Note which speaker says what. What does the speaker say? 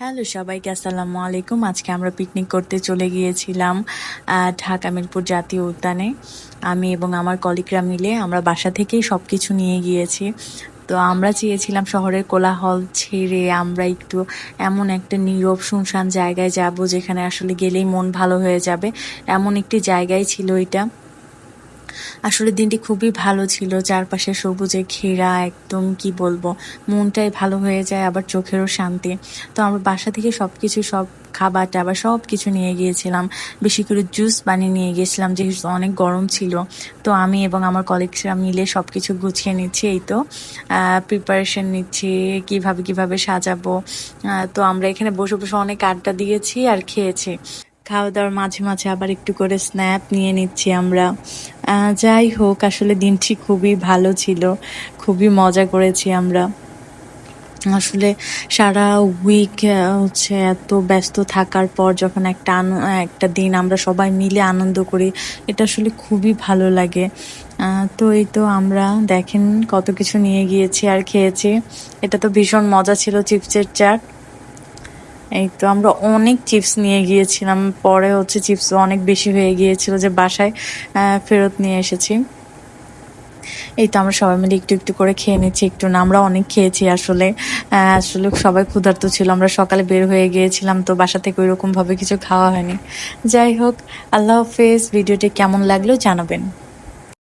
Speaker 1: Hello সবাইকে, আসসালামু আলাইকুম। আজকে আমরা পিকনিক করতে চলে গিয়েছিলাম ঢাকা মিরপুর জাতীয় উদ্যানে। আমি এবং আমার কলিগরা মিলে আমরা বাসা থেকেই সব কিছু নিয়ে গিয়েছি। তো আমরা চেয়েছিলাম শহরের কোলাহল ছেড়ে আমরা একটু এমন একটা নীরব, শুনশান জায়গায় যাব যেখানে আসলে গেলেই মন ভালো হয়ে যাবে। এমন একটি জায়গায় ছিল এটা। আসলে দিনটি খুবই ভালো ছিল। চারপাশে সবুজে ঘেরা, একদম কি বলব, মনটাই ভালো হয়ে যায়, আবার চোখেরও শান্তি। তো আমরা বাসা থেকে সব কিছু সব খাবার টাবার সব কিছু নিয়ে গিয়েছিলাম। বেশি করে জুস বানিয়ে নিয়ে গিয়েছিলাম, যেহেতু অনেক গরম ছিল। তো আমি এবং আমার কলিগসরা মিলে সব কিছু গুছিয়ে নিচ্ছি, এই তো। প্রিপারেশন নিচ্ছি, কীভাবে কীভাবে সাজাবো। তো আমরা এখানে বসে বসে অনেক আড্ডা দিয়েছি আর খেয়েছি। খাওয়া দাওয়ার মাঝে মাঝে আবার একটু করে স্ন্যাপ নিয়ে নিচ্ছি আমরা। যাই হোক, আসলে দিনটি খুবই ভালো ছিল। খুবই মজা করেছি আমরা। আসলে সারা উইক হচ্ছে এত ব্যস্ত থাকার পর যখন একটা একটা দিন আমরা সবাই মিলে আনন্দ করি, এটা আসলে খুবই ভালো লাগে। তো এই তো আমরা দেখেন কত কিছু নিয়ে গিয়েছি আর খেয়েছি। এটা তো ভীষণ মজা ছিল চিপসের চাট। এই তো আমরা অনেক চিপস নিয়ে গিয়েছিলাম। পরে হচ্ছে চিপস অনেক বেশি হয়ে গিয়েছিল যে বাসায় ফেরত নিয়ে এসেছি। এই তো আমরা সবাই মিলে একটু একটু করে খেয়ে নিচ্ছি একটু না, আমরা অনেক খেয়েছি আসলে। আসলে সবাই ক্ষুধার্ত ছিল, আমরা সকালে বের হয়ে গিয়েছিলাম তো বাসা থেকে ওইরকমভাবে কিছু খাওয়া হয়নি। যাই হোক, আল্লাহ হাফেজ, ভিডিওটি কেমন লাগল জানাবেন।